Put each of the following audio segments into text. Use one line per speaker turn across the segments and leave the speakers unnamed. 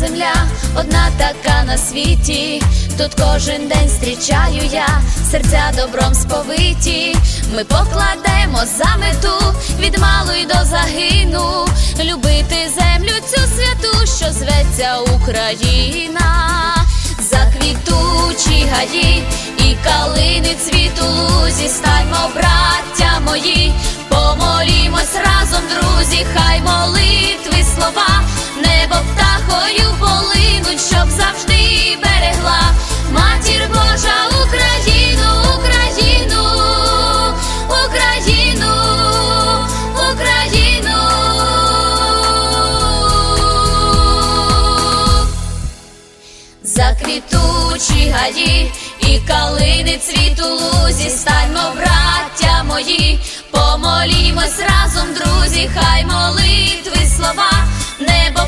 земля, одна така на світі. Тут кожен день зустрічаю я, серця добром сповиті. Ми покладемо за мету від малу й до загину, любити землю цю святу, що зветься Україна, заквітучі гаї і калини цвіту лузі, станьмо, браття мої, помолімось разом, друзі, хай молитви слова, небо птахою щоб завжди берегла матір Божа Україну, Україну, Україну, Україну. Заквітучі гаї і калини цвіту лузі, станьмо, браття мої, помолімось разом, друзі, хай молитви слова, небо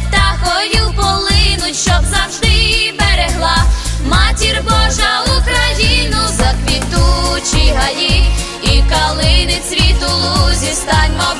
дістань.